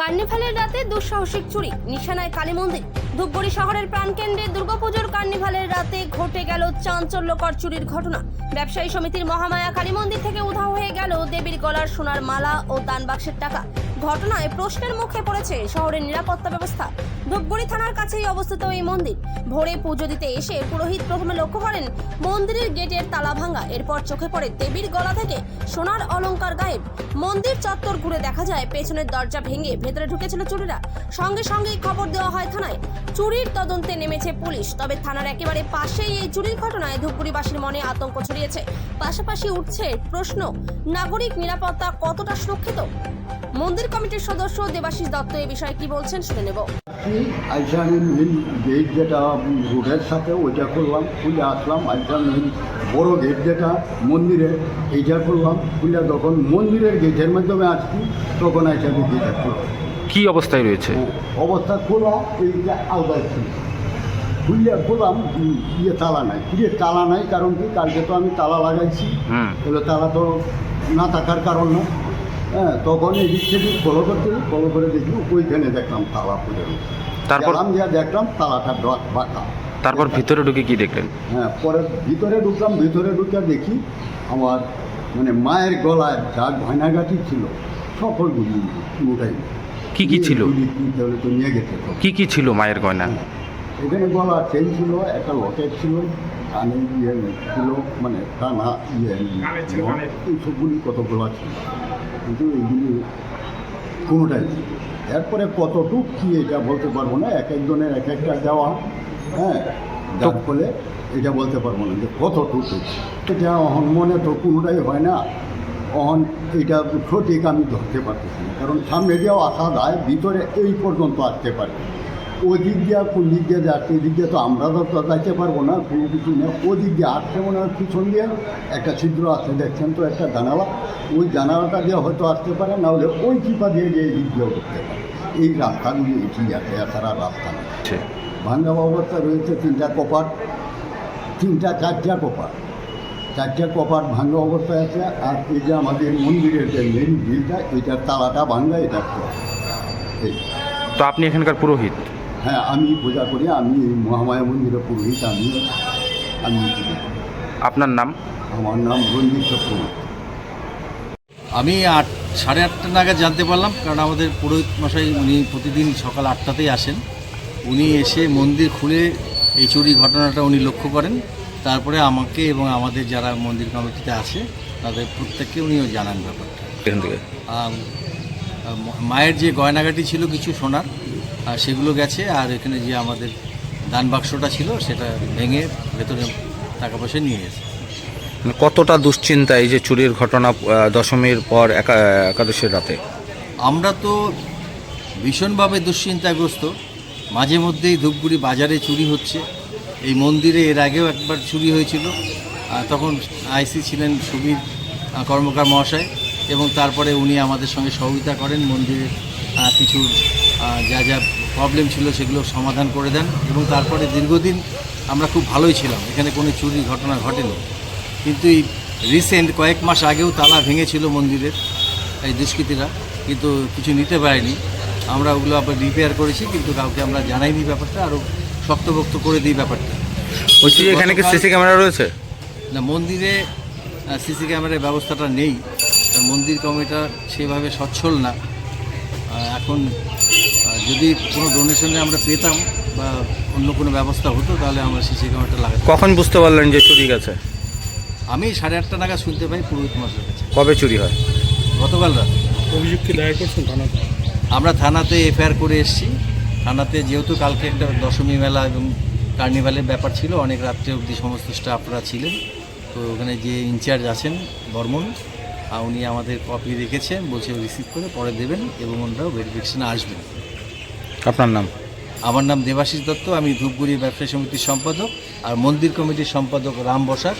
কার্নিভালের রাতে দুঃসাহসিক চুরি, নিশানায় কালী মন্দির। ধূপগুড়ি শহরের প্রাণকেন্দ্রে দুর্গাপুজোর কার্নিভালের রাতে ঘটে গেল চাঞ্চল্যকর চুরির ঘটনা। ব্যবসায়ী সমিতির মহামায়া কালী মন্দির থেকে উধাও হয়ে গেল দেবীর গলার সোনার মালা ও দানবাক্সের টাকা। ঘটনায় প্রশ্নের মুখে পড়েছে শহরের নিরাপত্তা ব্যবস্থা। ধূপগুড়ি থানার কাছেই অবস্থিত এই মন্দির। ভোরে পুজো দিতে এসে পুরোহিত প্রথমে লক্ষ্য করেন, মন্দিরের গেটের তালা ভাঙা। এরপর চোখে পড়ে দেবীর গলা থেকে সোনার অলঙ্কার গায়েব। মন্দির চত্বর ঘুরে দেখা যায়, পেছনের দরজা ভেঙে ভেতরে ঢুকেছিল চুরিরা। সঙ্গে সঙ্গেই খবর দেওয়া হয় থানায়, চুরির তদন্তে নেমেছে পুলিশ। তবে থানার একেবারে পাশেই এই চুরির ঘটনায় ধূপগুড়িবাসীর মনে আতঙ্ক ছড়িয়েছে। পাশাপাশি উঠছে প্রশ্ন, নাগরিক নিরাপত্তা কতটা সুরক্ষিত? মন্দির কমিটির সদস্য দেবাশিস দত্ত এ বিষয়ে কি বলছেন শুনে নেব। আইসা আমি মেন গেট যেটা রোডের সাথে ওইটা করলাম খুলে আসলাম। আইসা মেন বড় গেট যেটা মন্দিরের এইটা করলাম খুলে যখন মন্দিরের গেটের মাধ্যমে আসছি তখন আইসা আমি গেটটা খুললাম কি অবস্থায় রয়েছে? অবস্থা খোলা এইটা আলাদা ছিল। খুললে খোলাম উম, ইয়ে তালা নাই। ফিরে তালা নাই কারণ কি? কালকে তো আমি তালা লাগাইছি। তাহলে তালা তো না থাকার কারণ না। হ্যাঁ তখন এদিক থেকে ফলো করতে ফলো করে দেখি ওইখানে দেখলাম তালা রয়েছে। তারপর? গেলাম যা দেখলাম তালাটা ড- বাঁকা। তারপর ভিতরে ঢুকে কি দেখলেন? হ্যাঁ পরে ভিতরে ঢুকলাম ভিতরে ঢুকে দেখি আমার মানে মায়ের গলায় যা গয়নাগাটি ছিল সকলগুলি মোটাই কি কি ছিল? তো নিয়ে গেছে। কি কি ছিল মায়ের গয়না? এখানে গলা চেন ছিল একটা লকেট ছিল কানে ইয়ে ছিল মানে কানা ইয়ে এই সবগুলি কতগুলো ছিল। কিন্তু এইগুলি কোনোটাই এরপরে কতটুক কি এটা বলতে পারব না এক একজনের এক একটা দেওয়া হ্যাঁ? যার ফলে এটা বলতে পারব না যে কতটুক এটা। অহন মনে তো কোনোটাই হয় না। অহন এটা সঠিক আমি ধরতে পারতেছি না কারণ সামনে দিয়েও আসা যায় ভিতরে এই পর্যন্ত আসতে পারে। ওই দিক দিয়ে কোন দিক দিয়ে যাচ্ছে ওই দিক দিয়ে তো আমরা তো যাইতে পারব না কোনো কিছু না। ওই দিক দিয়ে আসতে মনে হয় পিছন দিয়ে একটা ছিদ্র আছে দেখছেন তো একটা জানালা। ওই জানালাটা দিয়ে হয়তো আসতে পারে না হলে ওই চিপা দিয়ে যে এই দিক দিয়েও করতে পারে। এই রাস্তাগুলি এটি আছে এছাড়া রাস্তা আছে। ভাঙ্গা অবস্থা রয়েছে তিনটা কপাট তিনটা চারটা কপাট। চারটা কপাট ভাঙ্গা অবস্থায় আছে আর এই যে আমাদের মন্দিরের যে মেন ভিলটা এটার তালাটা ভাঙ্গা এটা এই। তো আপনি এখানকার পুরোহিত? হ্যাঁ আমি পূজা করি আমি এই মহামায়া মন্দিরের পুরোহিত আমি আমি পূজা করি। আপনার নাম? আমার নাম রঞ্জিত চক্রবর্তী। আমি আট সাড়ে আটটা নাগাদ জানতে পারলাম কারণ আমাদের পুরোহিত মশাই উনি প্রতিদিন সকাল আটটাতেই আসেন। উনি এসে মন্দির খুলে এই চুরি ঘটনাটা উনি লক্ষ্য করেন। তারপরে আমাকে এবং আমাদের যারা মন্দির কমিটিতে আছে তাদের প্রত্যেককে উনিও জানান ব্যাপারটা। মায়ের যে গয়নাগাটি ছিল কিছু সোনার আহ, সেগুলো গেছে আর এখানে যে আমাদের দান বাক্সটা ছিল সেটা ভেঙে ভেতরে টাকা পয়সা নিয়ে গেছে। মানে কতটা দুশ্চিন্তা এই যে চুরির ঘটনা দশমীর পর একা- একাদশীর রাতে? আমরা তো ভীষণভাবে দুশ্চিন্তাগ্রস্ত। মাঝে মধ্যেই ধূপগুড়ি বাজারে চুরি হচ্ছে। এই মন্দিরে এর আগেও একবার চুরি হয়েছিল। তখন আইসি ছিলেন সুবীর কর্মকার মহাশয় এবং তারপরে উনি আমাদের সঙ্গে সহযোগিতা করেন মন্দিরের কিছু যা যা প্রবলেম ছিল সেগুলো সমাধান করে দেন এবং তারপরে দীর্ঘদিন আমরা খুব ভালোই ছিলাম। এখানে কোনো চুরি ঘটনা ঘটেনি। কিন্তু এই রিসেন্ট কয়েক মাস আগেও তালা ভেঙেছিল মন্দিরের এই দুষ্কৃতীরা। কিন্তু কিছু নিতে পারেনি। আমরা ওগুলো আবার রিপেয়ার করেছি কিন্তু কাউকে আমরা জানাইনি ব্যাপারটা আরও শক্তভক্ত করে দিই ব্যাপারটা। বলছি এখানে কি সিসি ক্যামেরা রয়েছে? না মন্দিরে সিসি ক্যামেরার ব্যবস্থাটা নেই। মন্দির কমিটা সেভাবে সচ্ছল না। এখন যদি কোনো ডোনেশনে আমরা পেতাম বা অন্য কোনো ব্যবস্থা হতো তাহলে আমরা সিসি ক্যামেরাটা লাগাতাম। কখন বুঝতে পারলেন যে চুরি গেছে? আমি সাড়ে আটটা নাগাদ শুনতে পাই পুরোহিত মাসের কাছে। কবে চুরি হয়? গতকাল রাত। অভিযোগ কি দায়ের করছেন থানাতে। আমরা থানাতে এফআইআর করে এসেছি। থানাতে যেহেতু কালকে একটা দশমী মেলা এবং কার্নিভালের ব্যাপার ছিল অনেক রাত্রে অবধি সমস্ত স্টাফরা ছিলেন। তো ওখানে যে ইনচার্জ আছেন বর্মন উনি আমাদের কপি রেখেছেন বলছে রিসিভ করে পরে দেবেন এবং ওনারাও ভেরিফিকেশনে আসবেন। আপনার নাম? আমার নাম দেবাশিস দত্ত, আমি ধূপগুড়ি ব্যবসায়ী সমিতির সম্পাদক আর মন্দির কমিটির সম্পাদক রাম বসাক।